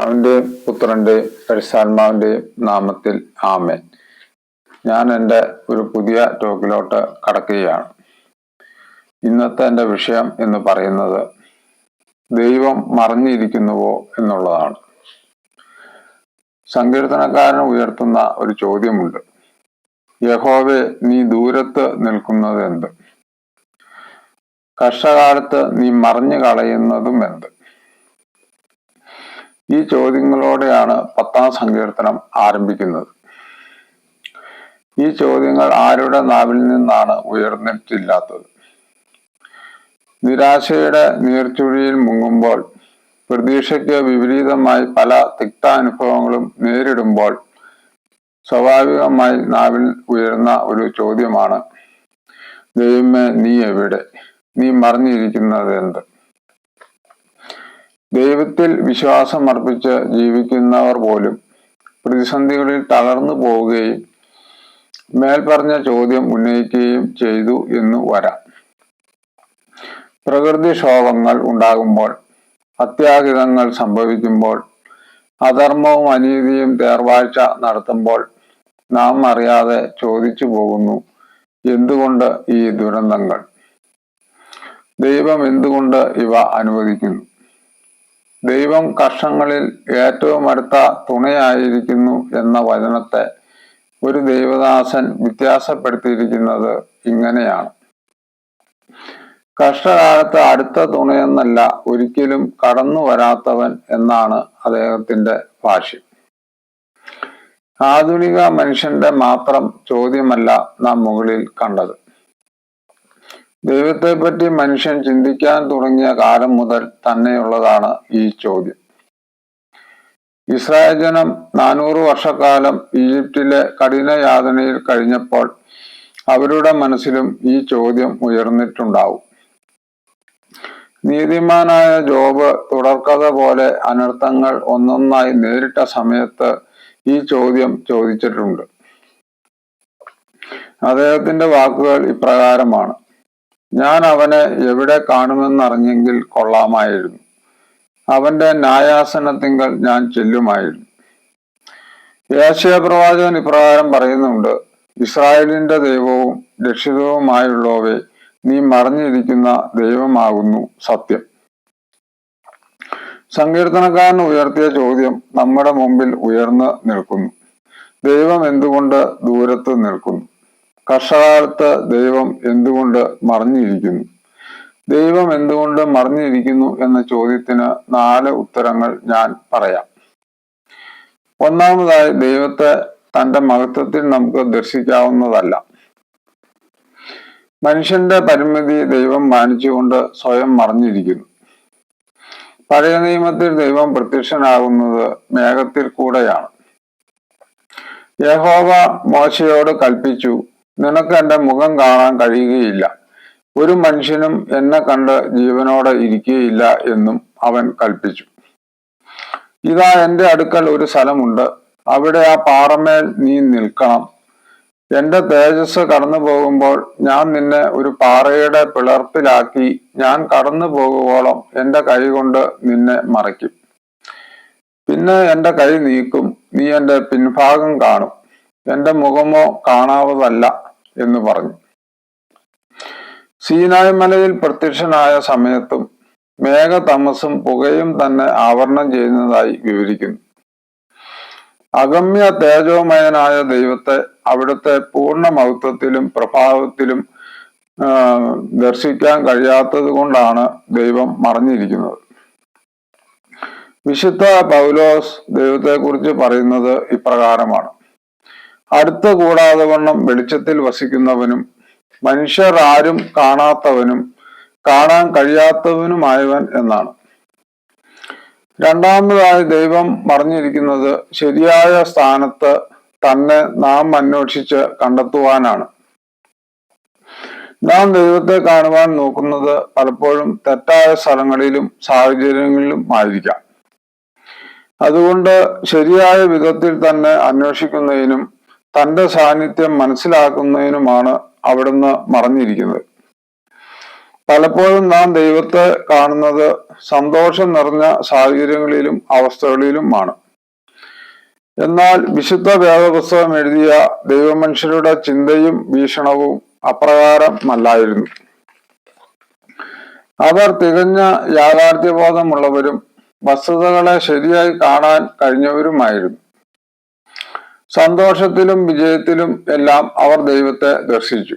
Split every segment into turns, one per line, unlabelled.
പിതാവിന്റെ പുത്രന്റെ പരിശാത്മാവിന്റെ നാമത്തിൽ ആമേൻ. ഞാൻ എന്റെ ഒരു പുതിയ ടോക്കിലോട്ട് കടക്കുകയാണ്. ഇന്നത്തെ എന്റെ വിഷയം എന്ന് പറയുന്നത് ദൈവം മറിഞ്ഞിരിക്കുന്നുവോ എന്നുള്ളതാണ്. സങ്കീർത്തനക്കാരൻ ഉയർത്തുന്ന ഒരു ചോദ്യമുണ്ട്. യഹോവെ നീ ദൂരത്ത് നിൽക്കുന്നത് എന്ത് കഷ്ടകാലത്ത് നീ മറിഞ്ഞു കളയുന്നതും എന്ത്? ഈ ചോദ്യങ്ങളോടെയാണ് പത്താം സങ്കീർത്തനം ആരംഭിക്കുന്നത്. ഈ ചോദ്യങ്ങൾ ആരുടെ നാവിൽ നിന്നാണ് ഉയർന്നിട്ടില്ലാത്തത്? നിരാശയുടെ നീർച്ചുഴിയിൽ മുങ്ങുമ്പോൾ പ്രതീക്ഷയ്ക്ക് വിപരീതമായി പല തിക്താനുഭവങ്ങളും നേരിടുമ്പോൾ സ്വാഭാവികമായി നാവിൽ ഉയർന്ന ഒരു ചോദ്യമാണ് ദൈവമേ നീ എവിടെ? നീ മറിഞ്ഞിരിക്കുന്നത് എന്ത് ദൈവത്തിൽ വിശ്വാസം അർപ്പിച്ച് ജീവിക്കുന്നവർ പോലും പ്രതിസന്ധികളിൽ തളർന്നു പോവുകയും മേൽപ്പറഞ്ഞ ചോദ്യം ഉന്നയിക്കുകയും ചെയ്തു എന്ന് വരാം. പ്രകൃതിക്ഷോഭങ്ങൾ ഉണ്ടാകുമ്പോൾ അത്യാഹിതങ്ങൾ സംഭവിക്കുമ്പോൾ അധർമ്മവും അനീതിയും തേർവാഴ്ച നടത്തുമ്പോൾ നാം അറിയാതെ ചോദിച്ചു പോകുന്നു എന്തുകൊണ്ട് ഈ ദുരന്തങ്ങൾ? ദൈവം എന്തുകൊണ്ട് ഇവ അനുവദിക്കുന്നു? ദൈവം കർഷങ്ങളിൽ ഏറ്റവും അടുത്ത തുണയായിരിക്കുന്നു എന്ന വചനത്തെ ഒരു ദൈവദാസൻ വ്യത്യാസപ്പെടുത്തിയിരിക്കുന്നത് ഇങ്ങനെയാണ്. കഷ്ടകാലത്ത് അടുത്ത തുണയെന്നല്ല ഒരിക്കലും കടന്നു വരാത്തവൻ എന്നാണ് അദ്ദേഹത്തിന്റെ ഭാഷ്യം. ആധുനിക മനുഷ്യന്റെ മാത്രം ചോദ്യമല്ല നാം മുകളിൽ കണ്ടത്. ദൈവത്തെപ്പറ്റി മനുഷ്യൻ ചിന്തിക്കാൻ തുടങ്ങിയ കാലം മുതൽ തന്നെയുള്ളതാണ് ഈ ചോദ്യം. ഇസ്രായേൽ ജനം നാനൂറ് വർഷക്കാലം ഈജിപ്തിലെ കഠിന യാതനയിൽ കഴിഞ്ഞപ്പോൾ അവരുടെ മനസ്സിലും ഈ ചോദ്യം ഉയർന്നിട്ടുണ്ടാവും. നീതിമാനായ ജോബ് തുടർക്കഥ പോലെ അനർത്ഥങ്ങൾ ഒന്നൊന്നായി നേരിട്ട സമയത്ത് ഈ ചോദ്യം ചോദിച്ചിട്ടുണ്ട്. അദ്ദേഹത്തിന്റെ വാക്കുകൾ ഇപ്രകാരമാണ്. ഞാൻ അവനെ എവിടെ കാണുമെന്നറിഞ്ഞെങ്കിൽ കൊള്ളാമായിരുന്നു. അവന്റെ ന്യായാസനത്തിങ്കൽ ഞാൻ ചെല്ലുമായിരുന്നു. യേശയപ്രവാചകൻ ഇപ്രകാരം പറയുന്നുണ്ട് ഇസ്രായേലിന്റെ ദൈവവും രക്ഷിതവുമായുള്ളവേ നീ മറിഞ്ഞിരിക്കുന്ന ദൈവമാകുന്നു സത്യം. സങ്കീർത്തനക്കാരൻ ഉയർത്തിയ ചോദ്യം നമ്മുടെ മുമ്പിൽ ഉയർന്ന് നിൽക്കുന്നു. ദൈവം എന്തുകൊണ്ട് ദൂരത്ത് നിൽക്കുന്നു? കർഷകാലത്ത് ദൈവം എന്തുകൊണ്ട് മറിഞ്ഞിരിക്കുന്നു? ദൈവം എന്തുകൊണ്ട് മറിഞ്ഞിരിക്കുന്നു എന്ന ചോദ്യത്തിന് നാല് ഉത്തരങ്ങൾ ഞാൻ പറയാം. ഒന്നാമതായി ദൈവത്തെ തന്റെ മഹത്വത്തിൽ നമുക്ക് ദർശിക്കാവുന്നതല്ല. മനുഷ്യന്റെ പരിമിതി ദൈവം മാനിച്ചുകൊണ്ട് സ്വയം മറിഞ്ഞിരിക്കുന്നു. പഴയ നിയമത്തിൽ ദൈവം പ്രത്യക്ഷനാകുന്നത് മേഘത്തിൽ കൂടെയാണ്. യഹോവ മോശയോട് കൽപ്പിച്ചു നിനക്ക് എന്റെ മുഖം കാണാൻ കഴിയുകയില്ല. ഒരു മനുഷ്യനും എന്നെ കണ്ട് ജീവനോടെ ഇരിക്കുകയില്ല എന്നും അവൻ കൽപ്പിച്ചു. ഇതാ എന്റെ അടുക്കൽ ഒരു സ്ഥലമുണ്ട്. അവിടെ ആ പാറമേൽ നീ നിൽക്കണം. എന്റെ തേജസ് കടന്നു പോകുമ്പോൾ ഞാൻ നിന്നെ ഒരു പാറയുടെ പിളർപ്പിലാക്കി ഞാൻ കടന്നു പോകുവോളം എന്റെ കൈ കൊണ്ട് നിന്നെ മറയ്ക്കും. പിന്നെ എന്റെ കൈ നീക്കും. നീ എന്റെ പിൻഭാഗം കാണും. എന്റെ മുഖമോ കാണാവതല്ല എന്ന് പറഞ്ഞു. സീനായ് മലയിൽ പ്രത്യക്ഷനായ സമയത്തും മേഘതമസും പുകയും തന്നെ ആവരണം ചെയ്യുന്നതായി വിവരിക്കുന്നു. അഗമ്യ തേജോമയനായ ദൈവത്തെ അവിടുത്തെ പൂർണ മഹത്വത്തിലും പ്രഭാവത്തിലും ദർശിക്കാൻ കഴിയാത്തത് കൊണ്ടാണ് ദൈവം മറഞ്ഞിരിക്കുന്നത്. വിശുദ്ധ പൗലോസ് ദൈവത്തെക്കുറിച്ച് പറയുന്നത് ഇപ്രകാരമാണ്. അടുത്ത കൂടാതെ വണ്ണം വെളിച്ചത്തിൽ വസിക്കുന്നവനും മനുഷ്യർ ആരും കാണാത്തവനും കാണാൻ കഴിയാത്തവനുമായവൻ എന്നാണ്. രണ്ടാമതായി ദൈവം പറഞ്ഞിരിക്കുന്നത് ശരിയായ സ്ഥാനത്ത് തന്നെ നാം അന്വേഷിച്ച് കണ്ടെത്തുവാനാണ്. നാം ദൈവത്തെ കാണുവാൻ നോക്കുന്നത് പലപ്പോഴും തെറ്റായ സ്ഥലങ്ങളിലും സാഹചര്യങ്ങളിലും ആയിരിക്കാം. അതുകൊണ്ട് ശരിയായ വിധത്തിൽ തന്നെ അന്വേഷിക്കുന്നതിനും തന്റെ സാന്നിധ്യം മനസ്സിലാക്കുന്നതിനുമാണ് അവിടുന്ന് മറഞ്ഞിരിക്കുന്നത്. പലപ്പോഴും നാം ദൈവത്തെ കാണുന്നത് സന്തോഷം നിറഞ്ഞ സാഹചര്യങ്ങളിലും അവസ്ഥകളിലുമാണ്. എന്നാൽ വിശുദ്ധ വേദപുസ്തകം എഴുതിയ ദൈവമനുഷ്യരുടെ ചിന്തയും വീക്ഷണവും അപ്രകാരമല്ലായിരുന്നു. അവർ തികഞ്ഞ യാഥാർത്ഥ്യബോധമുള്ളവരും വസ്തുതകളെ ശരിയായി കാണാൻ കഴിഞ്ഞവരുമായിരുന്നു. സന്തോഷത്തിലും വിജയത്തിലും എല്ലാം അവർ ദൈവത്തെ ദർശിച്ചു.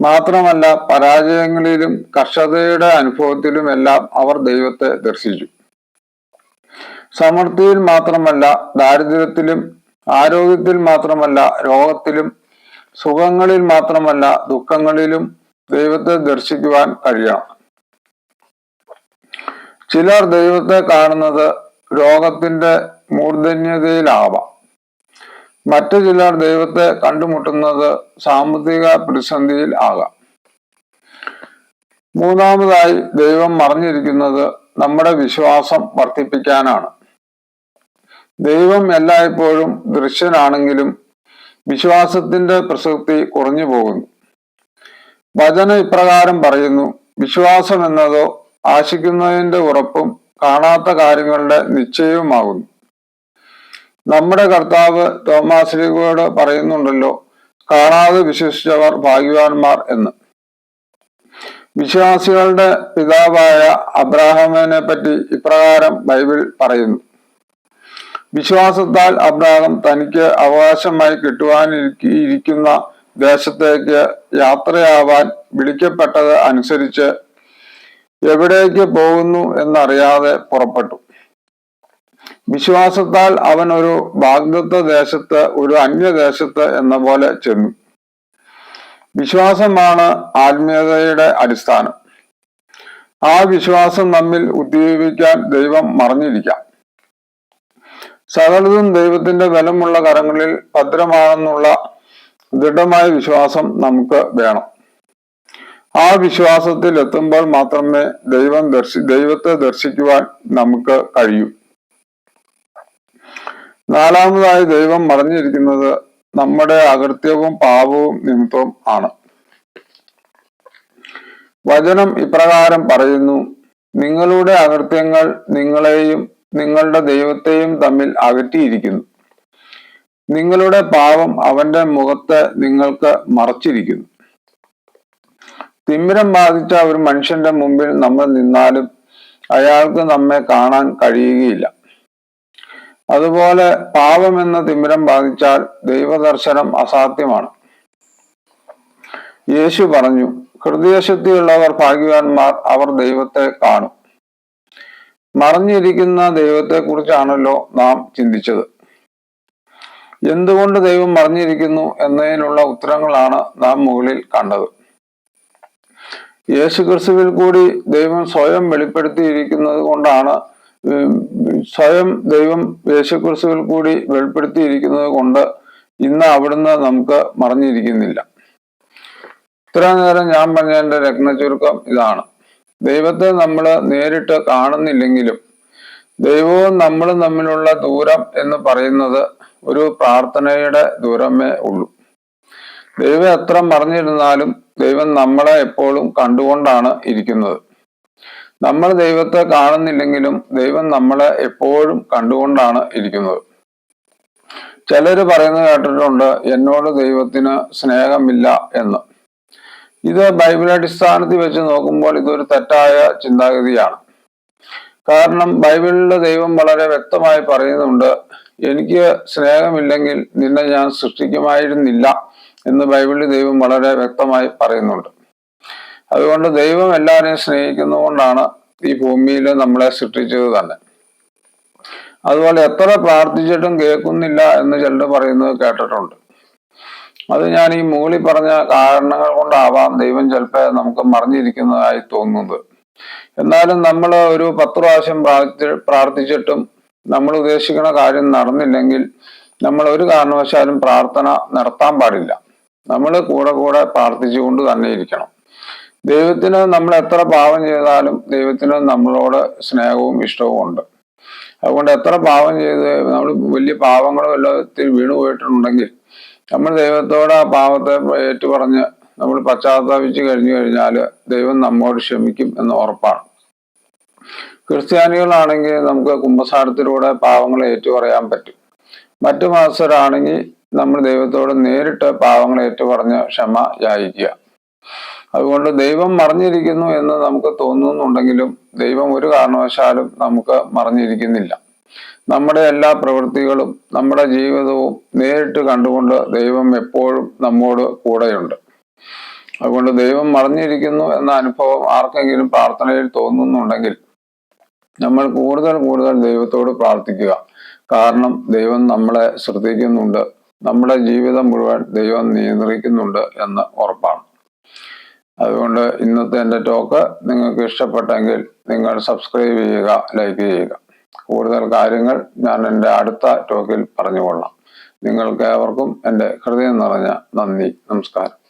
മാത്രമല്ല പരാജയങ്ങളിലും കർഷകയുടെ അനുഭവത്തിലുമെല്ലാം അവർ ദൈവത്തെ ദർശിച്ചു. സമൃദ്ധിയിൽ മാത്രമല്ല ദാരിദ്ര്യത്തിലും ആരോഗ്യത്തിൽ മാത്രമല്ല രോഗത്തിലും സുഖങ്ങളിൽ മാത്രമല്ല ദുഃഖങ്ങളിലും ദൈവത്തെ ദർശിക്കുവാൻ കഴിയണം. ചിലർ ദൈവത്തെ കാണുന്നത് രോഗത്തിന്റെ മൂർധന്യതയിലാവാം. മറ്റു ചിലർ ദൈവത്തെ കണ്ടുമുട്ടുന്നത് സാമ്പത്തിക പ്രതിസന്ധിയിൽ ആകാം. മൂന്നാമതായി ദൈവം മറിഞ്ഞിരിക്കുന്നത് നമ്മുടെ വിശ്വാസം വർദ്ധിപ്പിക്കാനാണ്. ദൈവം എല്ലായ്പ്പോഴും ദൃശ്യനാണെങ്കിലും വിശ്വാസത്തിന്റെ പ്രസക്തി കുറഞ്ഞു പോകുന്നു. വചനം ഇപ്രകാരം പറയുന്നു വിശ്വാസം എന്നതോ ആശിക്കുന്നതിന്റെ ഉറപ്പും കാണാത്ത കാര്യങ്ങളുടെ നിശ്ചയവുമാകുന്നു. നമ്മുടെ കർത്താവ് തോമാശ്രീകോട് പറയുന്നുണ്ടല്ലോ കാണാതെ വിശ്വസിച്ചവർ ഭാഗ്യവാന്മാർ എന്ന്. വിശ്വാസികളുടെ പിതാവായ അബ്രാഹമിനെ പറ്റി ഇപ്രകാരം ബൈബിൾ പറയുന്നു. വിശ്വാസത്താൽ അബ്രാഹം തനിക്ക് അവകാശമായി കിട്ടുവാനിരിക്കുന്ന ദേശത്തേക്ക് യാത്രയാവാൻ വിളിക്കപ്പെട്ടത് അനുസരിച്ച് എവിടേക്ക് പോകുന്നു എന്നറിയാതെ പുറപ്പെട്ടു. വിശ്വാസത്താൽ അവൻ ഒരു വാഗ്ദത്ത ദേശത്ത് ഒരു അന്യദേശത്ത് എന്ന പോലെ ചെന്നു. വിശ്വാസമാണ് ആത്മീയതയുടെ അടിസ്ഥാനം. ആ വിശ്വാസം നമ്മിൽ ഉദ്ദീപിക്കാൻ ദൈവം മറഞ്ഞിരിക്കാം. സകലതും ദൈവത്തിന്റെ ബലമുള്ള കരങ്ങളിൽ ഭദ്രമാണെന്നുള്ള ദൃഢമായ വിശ്വാസം നമുക്ക് വേണം. ആ വിശ്വാസത്തിൽ എത്തുമ്പോൾ മാത്രമേ ദൈവം ദർശി ദൈവത്തെ ദർശിക്കുവാൻ നമുക്ക് കഴിയൂ. നാലാമതായി ദൈവം മറഞ്ഞിരിക്കുന്നത് നമ്മുടെ അകൃത്യവും പാപവും നിമിത്തവും ആണ്. വചനം ഇപ്രകാരം പറയുന്നു നിങ്ങളുടെ അകൃത്യങ്ങൾ നിങ്ങളെയും നിങ്ങളുടെ ദൈവത്തെയും തമ്മിൽ അകറ്റിയിരിക്കുന്നു. നിങ്ങളുടെ പാവം അവന്റെ മുഖത്ത് നിങ്ങൾക്ക് മറച്ചിരിക്കുന്നു. തിമിരം ബാധിച്ച ഒരു മനുഷ്യന്റെ മുമ്പിൽ നമ്മൾ നിന്നാലും അയാൾക്ക് നമ്മെ കാണാൻ കഴിയുകയില്ല. അതുപോലെ പാപം എന്ന തിമിരം ബാധിച്ചാൽ ദൈവദർശനം അസാധ്യമാണ്. യേശു പറഞ്ഞു ഹൃദയശുദ്ധിയുള്ളവർ ഭാഗ്യവാന്മാർ അവർ ദൈവത്തെ കാണും. മറഞ്ഞിരിക്കുന്ന ദൈവത്തെക്കുറിച്ചാണല്ലോ നാം ചിന്തിച്ചത്. എന്തുകൊണ്ട് ദൈവം മറിഞ്ഞിരിക്കുന്നു എന്നതിനുള്ള ഉത്തരങ്ങളാണ് നാം മുകളിൽ കണ്ടത്. യേശു ക്രിസ്തുവിൽ കൂടി ദൈവം സ്വയം വെളിപ്പെടുത്തിയിരിക്കുന്നത് കൊണ്ടാണ് സ്വയം ദൈവം യേശു കൂടി വെളിപ്പെടുത്തിയിരിക്കുന്നത് കൊണ്ട് ഇന്ന് അവിടുന്ന് നമുക്ക് മറിഞ്ഞിരിക്കുന്നില്ല. ഇത്ര നേരം ഞാൻ പറഞ്ഞ എന്റെ രത്ന ചുരുക്കം ഇതാണ്. ദൈവത്തെ നമ്മൾ നേരിട്ട് കാണുന്നില്ലെങ്കിലും ദൈവവും നമ്മളും തമ്മിലുള്ള ദൂരം എന്ന് പറയുന്നത് ഒരു പ്രാർത്ഥനയുടെ ദൂരമേ ഉള്ളൂ. ദൈവം എത്ര മറിഞ്ഞിരുന്നാലും ദൈവം നമ്മളെ എപ്പോഴും കണ്ടുകൊണ്ടാണ് ഇരിക്കുന്നത്. നമ്മൾ ദൈവത്തെ കാണുന്നില്ലെങ്കിലും ദൈവം നമ്മളെ എപ്പോഴും കണ്ടുകൊണ്ടാണ് ഇരിക്കുന്നത്. ചിലര് പറയുന്നത് കേട്ടിട്ടുണ്ട് എന്നോട് ദൈവത്തിന് സ്നേഹമില്ല എന്ന്. ഇത് ബൈബിൾ അടിസ്ഥാനത്തിൽ വെച്ച് നോക്കുമ്പോൾ ഇതൊരു തെറ്റായ ചിന്താഗതിയാണ്. കാരണം ബൈബിളിലെ ദൈവം വളരെ വ്യക്തമായി പറയുന്നുണ്ട് എനിക്ക് സ്നേഹമില്ലെങ്കിൽ നിന്നെ ഞാൻ സൃഷ്ടിക്കുമായിരുന്നില്ല എന്ന് ബൈബിളിൽ ദൈവം വളരെ വ്യക്തമായി പറയുന്നുണ്ട്. അതുകൊണ്ട് ദൈവം എല്ലാവരെയും സ്നേഹിക്കുന്നതുകൊണ്ടാണ് ഈ ഭൂമിയിൽ നമ്മളെ സൃഷ്ടിച്ചത് തന്നെ. അതുപോലെ എത്ര പ്രാർത്ഥിച്ചിട്ടും കേൾക്കുന്നില്ല എന്ന് ചിലർ പറയുന്നത് കേട്ടിട്ടുണ്ട്. അത് ഞാൻ ഈ മുകളിൽ പറഞ്ഞ കാരണങ്ങൾ കൊണ്ടാവാം ദൈവം ചിലപ്പോൾ നമുക്ക് മറിഞ്ഞിരിക്കുന്നതായി തോന്നുന്നത്. എന്നാലും നമ്മൾ ഒരു പത്ത് പ്രാവശ്യം പ്രാർത്ഥി പ്രാർത്ഥിച്ചിട്ടും നമ്മൾ ഉദ്ദേശിക്കുന്ന കാര്യം നടന്നില്ലെങ്കിൽ നമ്മൾ ഒരു കാരണവശാലും പ്രാർത്ഥന നടത്താൻ പാടില്ല. നമ്മൾ കൂടെ കൂടെ പ്രാർത്ഥിച്ചുകൊണ്ട് തന്നെ ഇരിക്കണം. ദൈവത്തിന് നമ്മൾ എത്ര പാവം ചെയ്താലും ദൈവത്തിന് നമ്മളോട് സ്നേഹവും ഇഷ്ടവും ഉണ്ട്. അതുകൊണ്ട് എത്ര പാവം ചെയ്ത് നമ്മൾ വലിയ പാവങ്ങളും എല്ലാത്തിൽ വീണു പോയിട്ടുണ്ടെങ്കിൽ നമ്മൾ ദൈവത്തോട് ആ പാവത്തെ ഏറ്റുപറഞ്ഞ് നമ്മൾ പശ്ചാത്താപിച്ചു കഴിഞ്ഞു കഴിഞ്ഞാൽ ദൈവം നമ്മോട് ക്ഷമിക്കും എന്ന് ഉറപ്പാണ്. ക്രിസ്ത്യാനികളാണെങ്കിൽ നമുക്ക് കുംഭസാരത്തിലൂടെ പാവങ്ങളെ ഏറ്റുപറയാൻ പറ്റും. മറ്റു മാസരാണെങ്കിൽ നമ്മൾ ദൈവത്തോട് നേരിട്ട് പാവങ്ങളെ ഏറ്റുപറഞ്ഞ് ക്ഷമ യാചിക്കുക. അതുകൊണ്ട് ദൈവം മറിഞ്ഞിരിക്കുന്നു എന്ന് നമുക്ക് തോന്നുന്നുണ്ടെങ്കിലും ദൈവം ഒരു കാരണവശാലും നമുക്ക് മറിഞ്ഞിരിക്കുന്നില്ല. നമ്മുടെ എല്ലാ പ്രവൃത്തികളും നമ്മുടെ ജീവിതവും നേരിട്ട് കണ്ടുകൊണ്ട് ദൈവം എപ്പോഴും നമ്മോട് കൂടെയുണ്ട്. അതുകൊണ്ട് ദൈവം മറിഞ്ഞിരിക്കുന്നു എന്ന അനുഭവം ആർക്കെങ്കിലും പ്രാർത്ഥനയിൽ തോന്നുന്നുണ്ടെങ്കിൽ നമ്മൾ കൂടുതൽ കൂടുതൽ ദൈവത്തോട് പ്രാർത്ഥിക്കുക. കാരണം ദൈവം നമ്മളെ ശ്രദ്ധിക്കുന്നുണ്ട്. നമ്മുടെ ജീവിതം മുഴുവൻ ദൈവം നിയന്ത്രിക്കുന്നുണ്ട് എന്ന് ഉറപ്പാണ്. അതുകൊണ്ട് ഇന്നത്തെ എന്റെ ടോക്ക് നിങ്ങൾക്ക് ഇഷ്ടപ്പെട്ടെങ്കിൽ നിങ്ങൾ സബ്സ്ക്രൈബ് ചെയ്യുക ലൈക്ക് ചെയ്യുക. കൂടുതൽ കാര്യങ്ങൾ ഞാൻ എന്റെ അടുത്ത ടോക്കിൽ പറഞ്ഞുകൊള്ളാം. നിങ്ങൾക്ക് ഏവർക്കും എന്റെ ഹൃദയം നിറഞ്ഞ നന്ദി നമസ്കാരം.